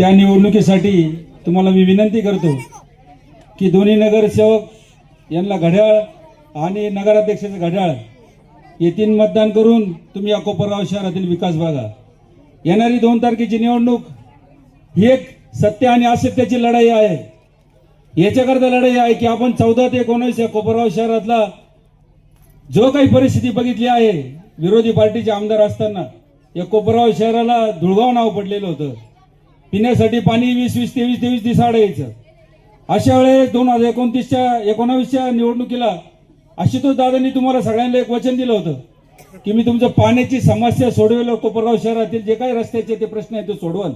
त्या निवडणुकीसाठी तुम्हाला मी विनंती करतो की दोन्ही नगरसेवक यांना घड्याळ आणि नगराध्यक्षाचं घड्याळ हे तीन मतदान करून तुम्ही अकोपरगाव शहरातील विकास बघा. येणारी दोन तारखेची निवडणूक ही एक सत्य आणि असत्याची लढाई आहे. याच्याकरता लढाई आहे की आपण चौदा ते एकोणीस या कोपरगाव शहरातला जो काही परिस्थिती बघितली आहे विरोधी पार्टीचे आमदार असताना या कोपरगाव शहराला धुळगाव नाव पडलेलं होतं. पिण्यासाठी पाणी वीस वीस तेवीस तेवीस दिसाड यायचं अशा वेळेस दोन हजार एकोणतीसच्या एकोणावीसच्या निवडणुकीला आशुतोष दादांनी तुम्हाला सगळ्यांना एक वचन दिलं होतं की मी तुमचं पाण्याची समस्या सोडवेल कोपरगाव शहरातील जे काही रस्त्याचे ते प्रश्न आहेत ते सोडवल.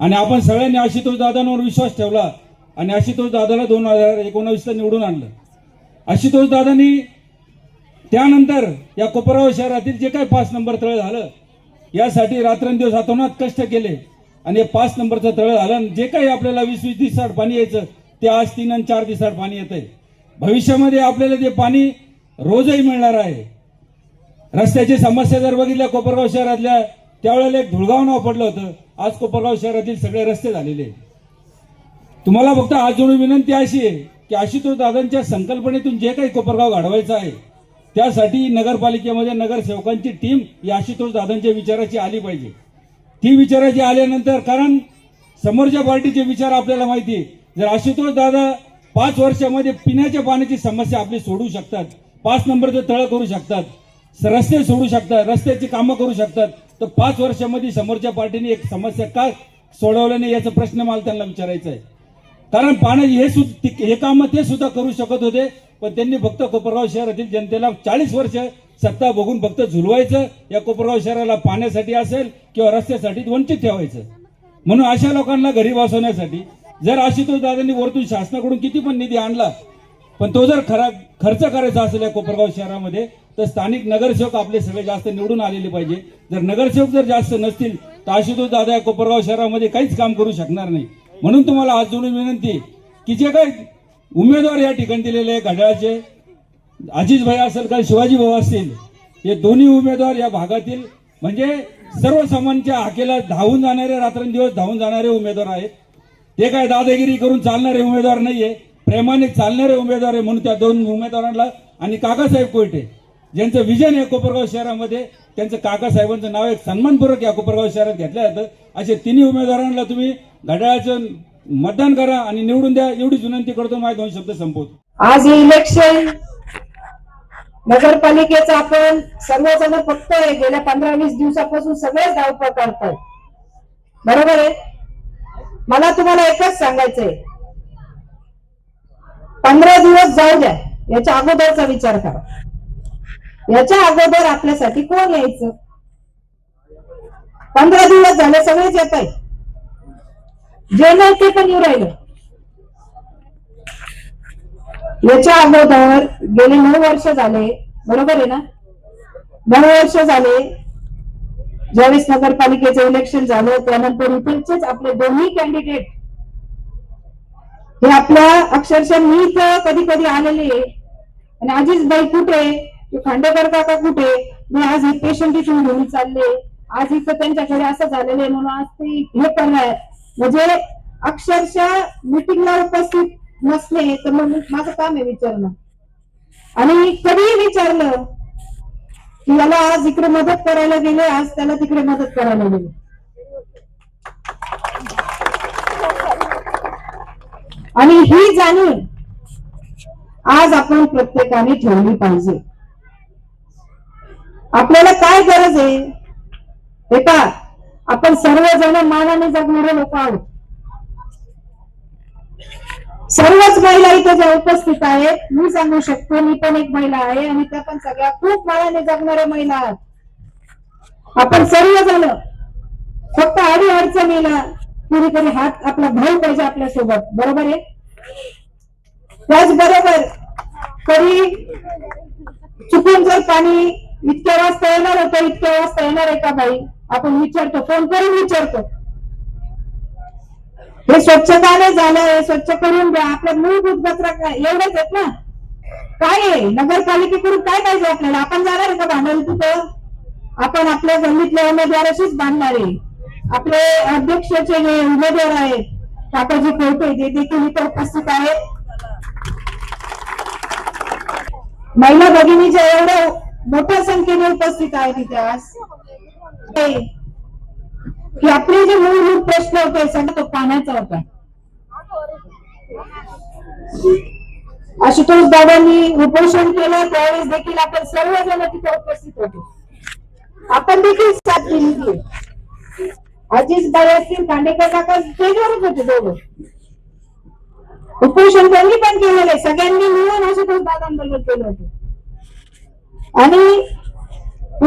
आणि आपण सगळ्यांनी आशुतोष दादांवर विश्वास ठेवला आणि आशुतोष दादाला दोन हजार एकोणावीसला निवडून आणलं. आशुतोष दादांनी त्यानंतर या कोपरगाव शहरातील जे काही पाच नंबर तळ झालं यासाठी रात्रंदिवस हातोनात कष्ट केले. आणि पाच नंबरचं तळ झालं आणि जे काही आपल्याला वीस वीस दिवसात पाणी यायचं ते आज तीन आणि चार दिवसात पाणी येत आहे भविष्यामध्ये आपल्याला ते पाणी रोजही मिळणार आहे रस्त्याची समस्या जर बघितल्या कोपरगाव शहरातल्या त्यावेळेला एक धुळगाव नाव पडलं होतं. आज कोपरगाव शहरातील सगळे रस्ते झालेले आहेत. तुम्हाला फक्त आज जोडून विनंती अशी आहे की आशुतोष दादांच्या संकल्पनेतून जे काही कोपरगाव घडवायचं आहे त्यासाठी नगरपालिकेमध्ये नगरसेवकांची टीम या आशुतोष दादांच्या विचाराची आली पाहिजे. ती विचारायची आल्यानंतर कारण समोरच्या पार्टीचे विचार आपल्याला माहिती आहे. जर आशुतोष दादा पाच वर्षामध्ये पिण्याच्या पाण्याची समस्या आपली सोडू शकतात पाच नंबरचं तळ करू शकतात रस्ते सोडू शकतात रस्त्याची कामं करू शकतात तर पाच वर्षामध्ये समोरच्या पार्टीने एक समस्या का सोडवल्या नाही याचा प्रश्न मला त्यांना विचारायचा आहे. कारण पाण्याची हे सुद्धा हे कामं ते सुद्धा करू शकत होते पण त्यांनी फक्त कोपरगाव शहरातील जनतेला चाळीस वर्ष सत्ता बघून फक्त झुलवायचं या कोपरगाव शहराला पाण्यासाठी असेल किंवा रस्त्यासाठी वंचित ठेवायचं. म्हणून अशा लोकांना घरी बसवण्यासाठी जर आशुतोष दादांनी वरतून शासनाकडून किती पण निधी आणला पण तो जर खरा खर्च करायचा असेल या कोपरगाव शहरामध्ये तर स्थानिक नगरसेवक आपले सगळे जास्त निवडून आलेले पाहिजे. जर नगरसेवक जर जास्त नसतील तर आशुतोष दादा या कोपरगाव शहरामध्ये काहीच काम करू शकणार नाही. म्हणून तुम्हाला आज जोडून विनंती की जे काही उमेदवार या ठिकाणी दिलेले आहे घड्याळाचे अजित भाई असेल का शिवाजी भाऊ असतील हे दोन्ही उमेदवार या भागातील म्हणजे सर्वसामान्यांच्या हाकेला धावून जाणारे रात्रंदिवस धावून जाणारे उमेदवार आहेत. ते काय दादागिरी करून चालणारे उमेदवार नाहीये. प्रेमाने चालणारे उमेदवार आहे म्हणून त्या दोन उमेदवारांना आणि काकासाहेब कोयटे ज्यांचं विजन आहे कोपरगाव शहरामध्ये त्यांचं काकासाहेबांचं नाव एक सन्मानपूर्वक या कोपरगाव शहरात घेतलं जातं. असे तिन्ही उमेदवारांना तुम्ही घड्याळाचं मतदान करा आणि निवडून द्या. एवढीच विनंती करतो. माझे दोन शब्द संपवतो. आज इलेक्शन नगरपालिकेचं आपण सर्वजण फक्त गेल्या पंधरा वीस दिवसापासून सगळेच धावपळ करतात बरोबर आहे? मला तुम्हाला एकच सांगायचंय. पंधरा दिवस जाऊ द्या. याच्या अगोदरचा विचार करा. याच्या अगोदर आपल्यासाठी कोण यायचं? पंधरा दिवस झाले सगळेच येत आहे जे नाही ते पण येऊ राहिलं. याच्या अगोदर गेले नऊ वर्ष झाले. बरोबर आहे ना? नऊ वर्ष झाले. ज्यावेळेस नगरपालिकेचं इलेक्शन झालं त्यानंतर इथलचेच आपले दोन्ही कॅन्डिडेट हे आपल्या अक्षरशः मी इथं कधी कधी आलेले आणि आजीच बाई कुठे खांडेकर काका कुठे? मी आज हे पेशंट इथून घेऊन चालले. आज इथं त्यांच्याकडे असं झालेलं आहे म्हणून आज ते हे करणार म्हणजे अक्षरशः मिटिंगला उपस्थित नसले तर मग माझं काम आहे विचारणं. आणि कधीही विचारलं की याला आज इकडे मदत करायला गेले आज त्याला तिकडे मदत करायला गेले. आणि ही जाणीव आज आपण प्रत्येकाने ठेवली पाहिजे. आपल्याला काय गरज आहे? हे का आपण सर्वजण मानाने जगणारे लोक आहोत. सर्वच महिला इथे ज्या उपस्थित आहेत मी सांगू शकतो मी पण एक महिला आहे आणि त्या पण सगळ्या खूप मायाने जगणाऱ्या महिला आहात. आपण सर्व झालं फक्त आडी अडचणीला कुणीतरी हात आपला भाऊ पाहिजे आपल्यासोबत बरोबर आहे? त्याचबरोबर कधी चुकून जर पाणी इतक्या वाजता येणार होतं इतक्या वाजता येणार आहे का बाई? आपण विचारतो फोन करून विचारतो. हे स्वच्छता नाही झालं हे स्वच्छ करून द्या. आपल्या मूलभूत कचरा एवढंच आहेत ना? काय आहे? नगरपालिकेकडून काय पाहिजे आपल्याला? आपण जाणार आहे का भांडायला तिथं? आपण आपल्या गल्लीतल्या उमेदवाराशीच बांधणार आहे. आपले अध्यक्षाचे जे उमेदवार आहेत काकाजी कोटे ते देखील इथे उपस्थित आहेत. महिला भगिनीच्या एवढ्या मोठ्या संख्येने उपस्थित आहेत इथे आज. ते की आपले जे मूलभूत प्रश्न होते सगळं तो पाण्याचा होता. आशुतोष दादांनी उपोषण केलं त्यावेळेस देखील आपण सर्वजण तिथे उपस्थित होतो. आपण देखील साथ दिली अजित बाई असतील कांडेकर काका स्टेजवरच होते दोघं. उपोषण त्यांनी पण केलेलं आहे. सगळ्यांनी मिळून आशुतोष दादांबरोबर केलं होतं. आणि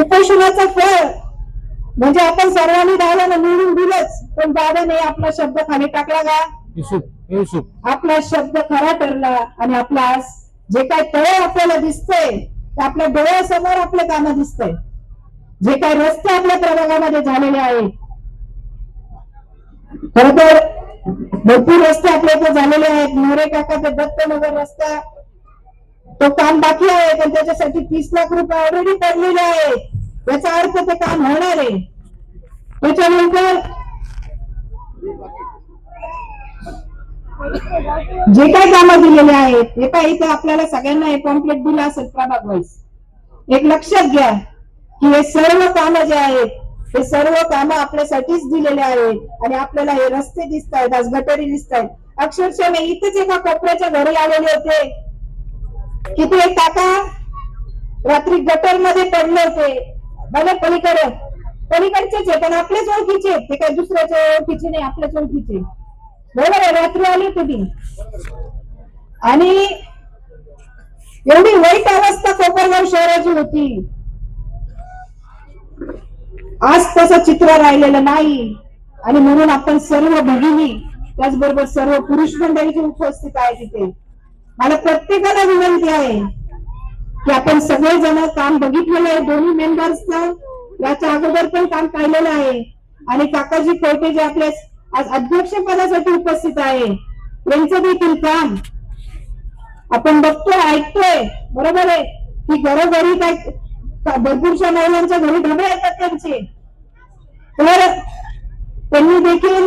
उपोषणाचं फळ म्हणजे आपण सर्वांनी दादाला निवडून दिलंच पण दादाने आपला शब्द खाली टाकला का? युसुफ युसुफ आपला शब्द खरा ठरला आणि आपला जे काय तळ आपल्याला दिसतंय ते आपल्या डोळ्यासमोर आपले काम दिसतंय. जे काय रस्ते आपल्या प्रभागामध्ये झालेले आहेत. खर तर भरपूर रस्ते आपल्या इथे झालेले आहेत. मोरे काका ते दत्तनगर रस्ता तो काम बाकी आहे पण त्याच्यासाठी तीस लाख रुपये ऑलरेडी पडलेले आहेत. याचा अर्थ ते काम होणार आहे. त्याच्यानंतर जे काय कामं दिलेले आहेत हे काय इथे आपल्याला सगळ्यांना हे पॉम्पलेट दिलं असेल प्रभाग वाईस एक लक्षात घ्या की हे सर्व कामं जे आहेत हे सर्व कामं आपल्यासाठीच दिलेले आहेत. आणि आपल्याला हे रस्ते दिसत आहेत आज गटारी दिसत आहेत अक्षरशः मी इथेच एका कोपऱ्याच्या घरी आलेले होते. की ते एक काका रात्री गटरमध्ये पडले होते. बघा पलीकडे. पलीकडचेच आहे पण आपल्याच ओळखीचे आहेत. ते काही दुसऱ्याच्या ओळखीचे नाही आपल्याच ओळखीचे बरोबर आहे रात्री आली तुम्ही. आणि एवढी वाईट अवस्था कोपरगाव शहराची होती. आज तसं चित्र राहिलेलं नाही. आणि म्हणून आपण सर्व भगिनी त्याचबरोबर सर्व पुरुष मंडळी जी उपस्थित आहे तिथे मला प्रत्येकाला विनंती आहे की आपण सगळेजण काम बघितलेलं आहे. दोन्ही मेंबर्सचं याच्या अगोदर पण काम पाहिलेलं आहे. आणि काकाजी कोयटे जे आपल्या आज अध्यक्ष पदासाठी उपस्थित आहे यांचं देखील काम आपण बघतोय ऐकतोय. बरोबर आहे? की घरोघरी काय भरपूरशा महिलांच्या घरी ढबे येतात त्यांचे. तर त्यांनी देखील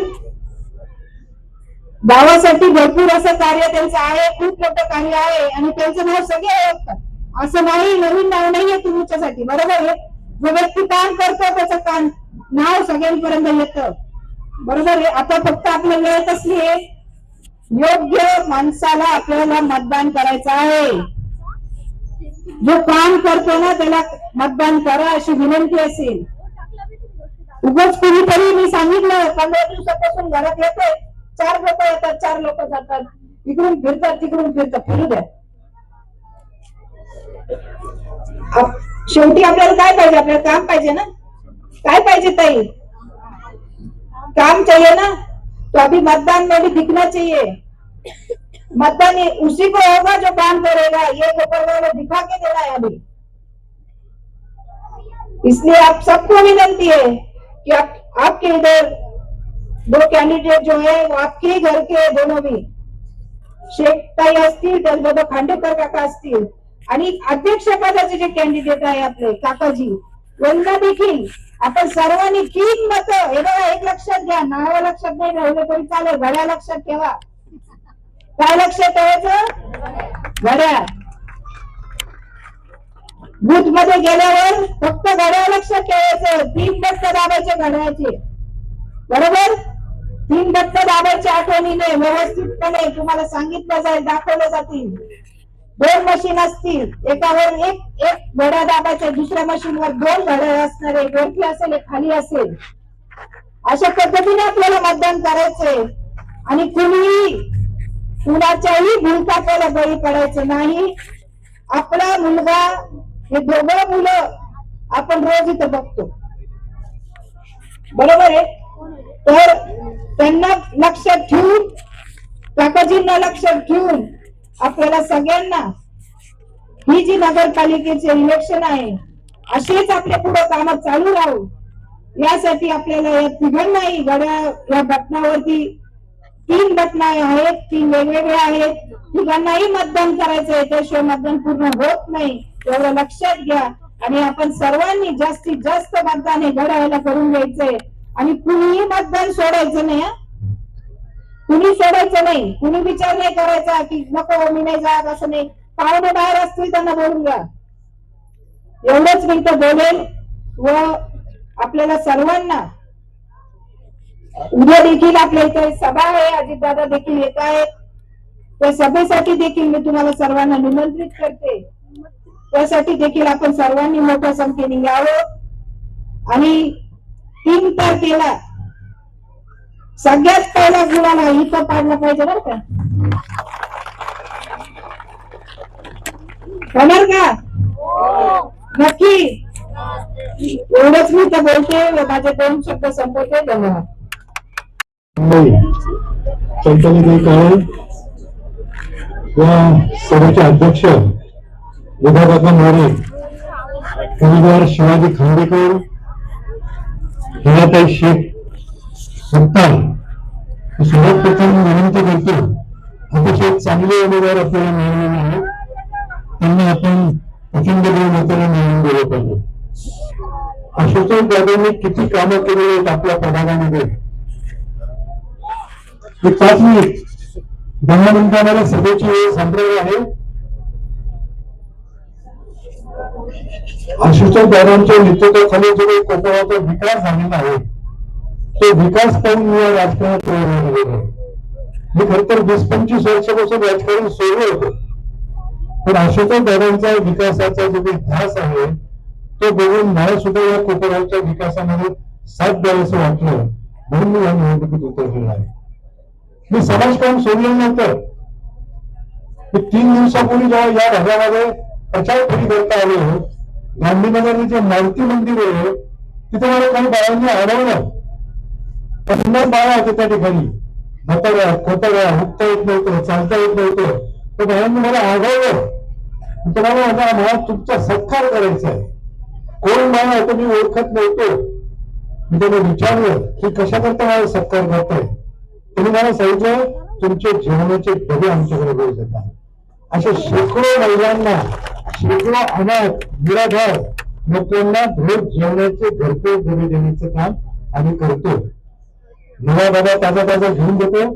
गावासाठी भरपूर असं कार्य त्यांचं आहे खूप मोठं कार्य आहे. आणि त्यांचं नाव सगळे ओळखतात. असं नाही नवीन नाव नाहीये तुमच्यासाठी बरोबर आहे? जो व्यक्ती काम करतो त्याचं काम. नाव सगळ्यांपर्यंत येतं. बरोबर आहे? आता फक्त आपल्याला वेळ कसली आहे? योग्य माणसाला आपल्याला मतदान करायचं आहे. जो काम करतो ना त्याला मतदान करा अशी विनंती असेल. उगाच कुणीतरी मी सांगितलं पंधरा दिवसापासून घरात येते चार लोक येतात चार लोक जातात. इकडून फिरतात तिकडून फिरतात. फिरू द्या. शेवटी आपल्याला काय काम पाहिजे ना? ताई? काम चाहिए ना? तो अभी मतदान में भी दिखना चाहिए। मतदान उसी को होगा जो काम करेगा। ये कोपरगांव में दिखा के देना है अभी। इसलिए आप सबको विनंती है कि आप, आपके इधर दो कैंडिडेट जो है, वो आपके घर के दोनों भी। शेख शेखताई असतील त्याचबरोबर खांडेकर काका असतील आणि अध्यक्ष पदाचे जे कॅन्डिडेट आहे आपले काकाजी यांना देखील आपण सर्वांनी तीन मत हे बघा एक लक्षात घ्या नाव लक्षात नाही राहिलं तरी चालेल घड्या लक्षात ठेवा. काय लक्षात ठेवायचं? घड्या बूथमध्ये गेल्यावर फक्त घड्या लक्षात ठेवायचं तीन बट्ट दाबायचे घड्याचे बरोबर? तीन बट्ट दाबायचे आठवणीने व्यवस्थितपणे तुम्हाला सांगितलं जाईल दाखवलं जातील. दोन मशीन असतील. एकावर एक एक घड्या दाबायच्या दुसऱ्या मशीनवर दोन घड्या असणार एक वरती असेल एक खाली असेल. अशा पद्धतीने आपल्याला मतदान करायचंय. आणि कुणीही कुणाच्याही भूलथापाला बळी पडायचं नाही. आपला मुलगा हे दोघं मुलं आपण रोज इथं बघतो. बरोबर आहे? तर त्यांना लक्षात ठेवून काकाजींना लक्षात ठेवून आपल्याला सगळ्यांना ही जी नगरपालिकेचे इलेक्शन आहे असेच आपल्या पुढे काम चालू राहू. यासाठी आपल्याला या तिघांनाही गड्या या बटनावरती तीन बटना आहेत तीन वेगवेगळ्या आहेत. तिघांनाही मतदान करायचंय त्याशिवाय मतदान पूर्ण होत नाही. एवढं लक्षात घ्या. आणि आपण सर्वांनी जास्तीत जास्त मतदान हे घड्याला करून घ्यायचंय. आणि कुणीही मतदान सोडायचं नाही हा. कुणी सोडायचं नाही कुणी विचार नाही करायचा की नको मी नाही जात असं नाही. पाहुणे बाहेर असतील त्यांना बोलून घ्या. एवढंच मी तर बोलेल व आपल्याला सर्वांना उद्या देखील आपल्या इथे सभा आहे अजितदादा देखील येत आहेत. त्या सभेसाठी देखील मी तुम्हाला सर्वांना निमंत्रित करते. त्यासाठी देखील आपण सर्वांनी मोठ्या संख्येने यावं. आणि तीन तारखेला सगळ्यात पहिला गुणाला इथं पाडलं पाहिजे बरं का. होणार का? नक्की. एवढंच मी तर बोलते माझे दोन शब्द संपवते धन्यवाद. या सभेचे अध्यक्ष विभागाचा मोरे उमेदवार शिवाजी खांडेकर हिराताई शेख सत्तार मी सर्वात विनंती करतो. अतिशय चांगले उमेदवार आपल्याला मिळालेले आहेत. त्यांना आपण प्रचंड नेत्याला मिळवून दिलं पाहिजे आशुतोष दादांनी किती कामं केलेली आहेत आपल्या प्रभागामध्ये? एक पाच मिनिट. दहा मिनिटांमध्ये सभेची वेळ संपलेली आहे. आशुतोष दादांच्या नेतृत्वाखाली जो काही कोकणाचा विकास झालेला आहे तो विकास पाहून मी या राजकारणात प्रेरणा झालेलो आहे मी खर तर वीस पंचवीस वर्षापासून राजकारण सोडलं होतं. पण अशोका दादांचा विकासाचा जो काही ध्यास आहे तो बघून मला सुद्धा या कोकणाच्या विकासामध्ये साथ द्यावंसं वाटलं. म्हणून मी या निवडणुकीत उतरलेलो आहे. मी समाजकाम सोडल्यानंतर तीन दिवसापूर्वी जेव्हा या भागामध्ये प्रचार फेरी करता आलो गांधीनगरने जे मारुती मंदिर आहे तिथे मला काही बाळांनी अडवलं पन्नास बाळा होते त्या ठिकाणी. भतड्या खोतड्या हुकता येत नव्हतं चालता येत नव्हतं. तर बाळांनी मला आढळलं. तुम्हाला माझा मला तुमचा सत्कार करायचा आहे. कोण बाळा होतं मी ओळखत नव्हतो. मी त्यांना विचारलं की कशा करता मला सत्कार करताय? त्यांनी मला सांगितलं तुमचे जेवणाचे डबे आमच्याकडे रोज येतात अशा शेकडो महिलांना शेकडो अनाथ निराधार लोकांना रोज जेवणाचे घरपोच डबे देण्याचं काम आम्ही करतो. नवा बाबा ताजा ताजा घेऊन देतो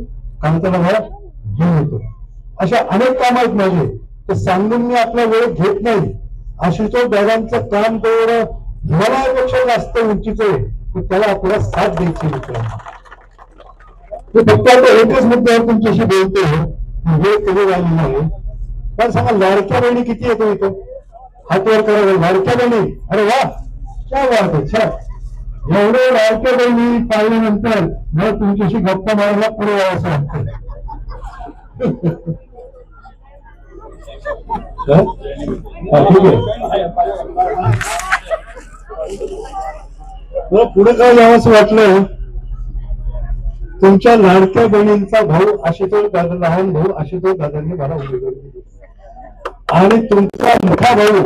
कांता नवा घेऊन येतो. अशा अनेक काम आहेत माझे ते सांगून मी आपला वेळ घेत नाही. आशुतोष दादांचं काम तेवढं हिमालयापेक्षा जास्त उंचीचं आहे तर त्याला आपल्याला साथ द्यायची मित्रांनो. मी फक्त आता एकच मुद्द्यावर तुमच्याशी बोलतो वेळ कधी झाली नाही. पण सांगा लाडक्या बहिणी किती येतो हो इथं? हातवर करावं लाडक्या बहिणी. अरे वा क्या बात छान. एवढं लाडक्या बहिणी पाहिल्यानंतर मला तुमच्याशी गप्पा मारायला पुढे असं वाटतं मला पुढे काय यावं वाटलं? तुमच्या लाडक्या बहिणींचा भाऊ आशुतोष दादा लहान भाऊ आशुतोष दादांनी मला उमेदवारी दिली. आणि तुमचा मोठा भाऊ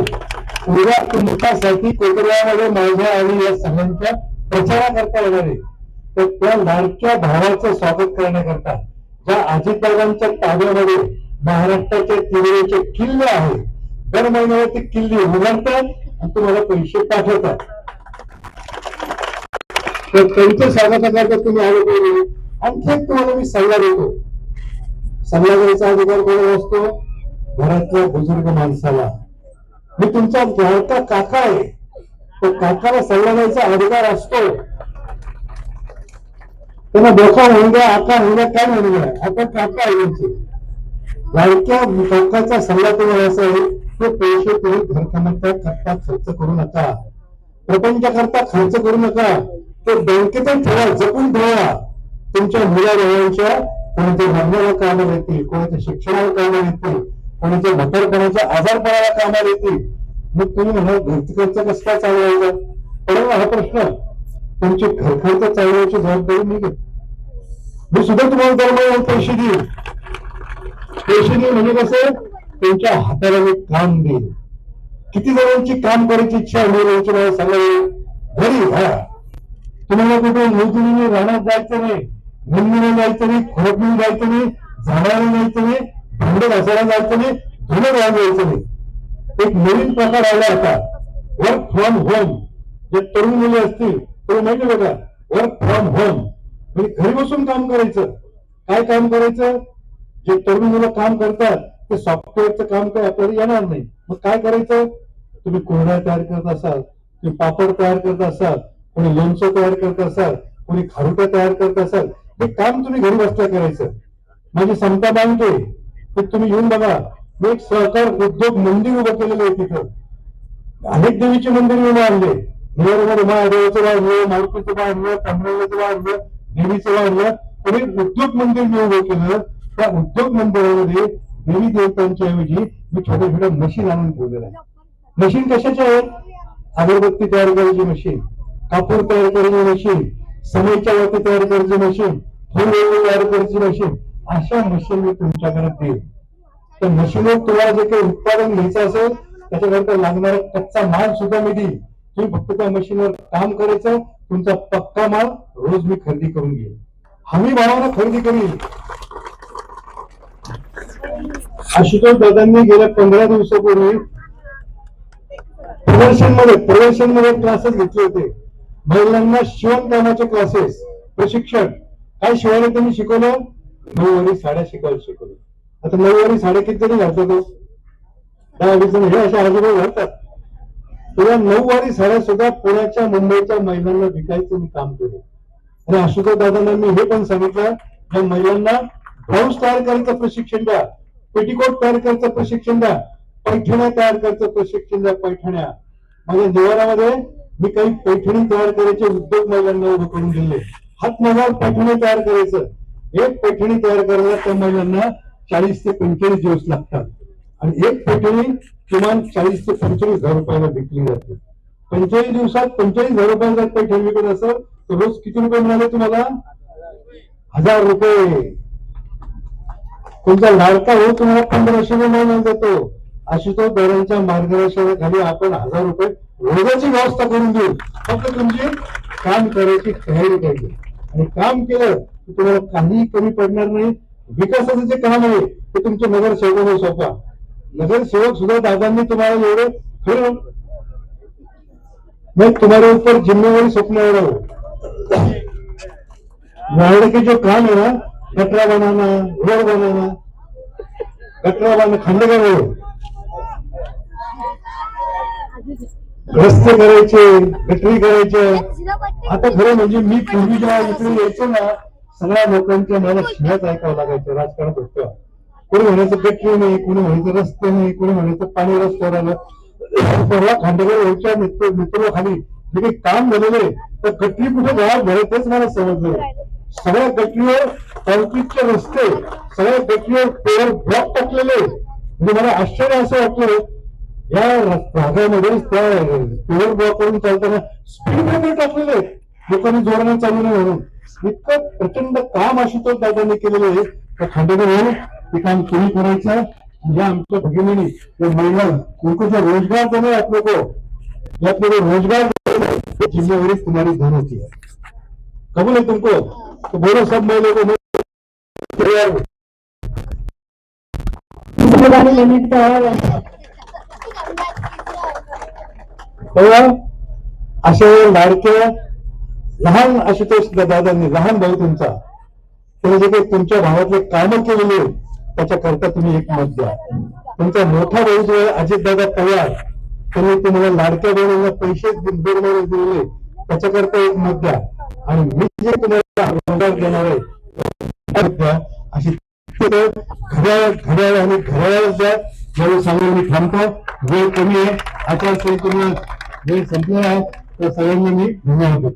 उद्या तुमच्यासाठी कोकणामध्ये माझ्या आणि या सगळ्यांच्या प्रचाराकरता येणार आहे. तर त्या लाडक्या भावाचं स्वागत करण्याकरता ज्या अजितदादांच्या ताब्यामध्ये महाराष्ट्राच्या तिरवेचे किल्ले आहे दर महिन्याला ते किल्ले उघडतात आणि तुम्हाला पैसे पाठवतात. तर त्यांच्या स्वागताकरता तुम्ही आले पाहिजे. आणखी एक तुम्हाला मी सल्ला देतो. सल्ला द्यायचा अधिकार कोणाला असतो? घरातल्या बुजुर्ग माणसाला. मी तुमचा लाडका काका आहे. तो काकाला सल्ला द्यायचा अधिकार असतो. त्यांना डोका होऊन द्या आका होऊन द्या काय म्हणू द्या. आपण काका आहे लाडक्या काकाचा सल्ला तुम्हाला असा आहे ते पैसे तुम्ही घरकामाचा करता खर्च करू नका. प्रपंचाकरता खर्च करू नका. ते बँकेतच ठेवा जपून ठेवा. तुमच्या मुलाबाळांच्या कोणाच्या लग्नाला कामं येतील कोणाच्या शिक्षणाला कामं येतील कोणाच्या म्हातारपणाच्या आजारपणाला कामाला येतील. मग तुम्ही म्हणा घरखर्च कसं काय चालवायचा परंतु हा प्रश्न तुमची घरखर्च चालवायची जबाबदारी मी घेतो मी सुद्धा तुम्हाला दरम्यान पैसे देईन. पैसे देईन म्हणजे कसं? त्यांच्या हाताला मी काम देईन. किती जणांची काम करायची इच्छा होईल मला सांगा घरी घरा तुम्हाला कुठे नोकरीने राहण्यात जायचं नाही. मंदिरात जायचं नाही खोडून जायचं नाही झाडाला जायचं नाही. धुंड घासायला जायचं नाही धुणं घालून जायचं नाही. एक नवीन प्रकार आला आता वर्क फ्रॉम होम जे तरुण मुले असतील तुम्ही माहिती बघा? वर्क फ्रॉम होम म्हणजे घरी बसून काम करायचं. काय काम करायचं? जे तरुण मुलं काम करतात ते सॉफ्टवेअरचं काम काय आपल्याला येणार नाही. मग काय करायचं? तुम्ही कोरड्या तयार करत असाल तुम्ही पापड तयार करत असाल कोणी लोणचं तयार करत असाल कोणी खारुट्या तयार करत असाल हे काम तुम्ही घरी बसल्या करायचं. माझी समता बांधते ते तुम्ही येऊन बघा. मी एक सहकार उद्योग मंदिर उभं केलेलं आहे तिथं. अनेक देवीचे मंदिर मी आणले निवडमध्ये महादेवाचं बांधलं मारुतीचं बांधलं पंढरचं बांधलं देवीचं बांधलं पण एक उद्योग मंदिर मी उभं केलं. त्या उद्योग मंदिरामध्ये देवी देवतांच्या ऐवजी मी छोट्या छोट्या मशीन आणून ठेवलेलं आहे मशीन कशाचे आहेत? अगरबत्ती तयार करायची मशीन कापूर तयार करायची मशीन समईच्या वाती तयार करायची मशीन फुल तयार करायची मशीन अशा मशीन मी तुमच्याकडे देईल. तर मशीनवर तुम्हाला जे काही उत्पादन घ्यायचं असेल त्याच्याकरता लागणारा कच्चा माल सुद्धा मी देईल तुम्ही फक्त त्या मशीनवर काम करायचं तुमचा पक्का माल रोज मी खरेदी करून घेईन. हमी भावानं खरेदी करील आशुतोष दादांनी गेल्या पंधरा दिवसापूर्वी प्रदर्शनमध्ये प्रदर्शनमध्ये क्लासेस घेतले होते. महिलांना शिवणकामाचे क्लासेस प्रशिक्षण. काय शिवायला त्यांनी शिकवलं? नऊवारी साड्या शिकायला शिकवलं. आता नऊवारी साड्या किती जणी घालतात दहा वीस जण हे अशा आजोबा घालतात. तेव्हा नऊवारी साड्या सुद्धा पुण्याच्या मुंबईच्या महिलांना विकायचं मी काम केलं. आणि आशुतोष दादांना मी हे पण सांगितलं या महिलांना ब्लाऊज तयार करायचं प्रशिक्षण द्या पेटीकोट तयार करायचं प्रशिक्षण द्या पैठण्या तयार करायचं प्रशिक्षण द्या पैठण्या. माझ्या निवारामध्ये मी काही पैठणी तयार करायचे उद्योग महिलांना उभं करून दिले. हातनगार पैठणी तयार करायचं. एक पैठणी तयार करायला त्या महिलांना चाळीस ते पंचेचाळीस दिवस लागतात. आणि एक पैठणी किमान चाळीस ते पंचेचाळीस हजार रुपयाला विकली जाते. पंचेचाळीस दिवसात पंचेचाळीस हजार रुपयाला जर पैठणी विकत असेल तर रोज किती रुपये मिळाले तुम्हाला? हजार रुपये. तुमचा लाडका हो तुम्हाला पंधराशे महिना जातो आशुतोष दादांच्या मार्गदर्शनाखाली आपण हजार रुपये रोजाची व्यवस्था करून देऊ. फक्त तुमची काम करायची तयारी पाहिजे. आणि काम केलं तुम्हाला काहीही कमी पडणार नाही. विकासाचं जे काम आहे ते तुमचे नगरसेवकांना सोपा नगरसेवक सुद्धा दादांनी तुम्हाला एवढं खरं मैं तुम्हारे ऊपर जिम्मेवारी सौंपने वाला हूँ के जो काम है ना गटरा बनाना रोड बनाना गटरा बनाना खंडगर रोड रस्ते करायचे गटरी करायचे. आता खरं म्हणजे मी पूर्वी जेव्हा इकडे यायचो ना सगळ्या लोकांच्या मला शिव्याच ऐकावं लागायचं राजकारणात होतं. कोणी म्हणायचं गटरी नाही कोणी म्हणायचं रस्ते नाही कोणी म्हणायचं पाणी रस्त्यावर आलं. परवा खांडेकर यांच्या मित्र मित्राखाली जे काही काम झालेले तर गटरी कुठे गावात भरतच मला समजलं सगळ्या गटरीवर कॉन्क्रीटचे रस्ते सगळ्या गटरीवर पेवर ब्लॉक टाकलेले म्हणजे मला आश्चर्य असं वाटलं. या भागामध्ये त्या पेवर ब्लॉक करून चालताना स्पीड ब्रेकर टाकलेले. लोकांनी जोराने चालू नाही म्हणून. इतकं प्रचंड काम आशुतोष दादांनी केलेलं आहे. त्या खांडेकर ते काम तुम्ही करायचं या म्हणजे आमच्या भगिनी या महिला उनको रोजगार देना है आप लोग को ये रोजगार देना है, जिम्मेवारी तुम्हारी धन होती. है कबूल है तुमको तो बोलो सब महिला को अशा लाडक्या लहान आशुतोष दादांनी लहान भाऊ तुमचा त्याने जे काही तुमच्या भावातले कामं केलेले त्याच्याकरता तुम्ही एक मत द्या. तुमचा मोठा भाऊ जो आहे अजितदादा पवार त्यांनी तुम्हाला लाडक्या बहिणींना पैसे दिले महिने दिलेले त्याच्याकरता एक मत द्या. आणि मी जे तुम्हाला रोजगार देणार आहे द्या. अशी घड्याळ घड्याळ आणि घड्याळच द्या. ज्यावेळी सांगून मी थांबतो. वेळ कमी आहे. आचारसंहितेला वेळ संपलेला आहे. तर सगळ्यांना मी धन्यवाद देतो.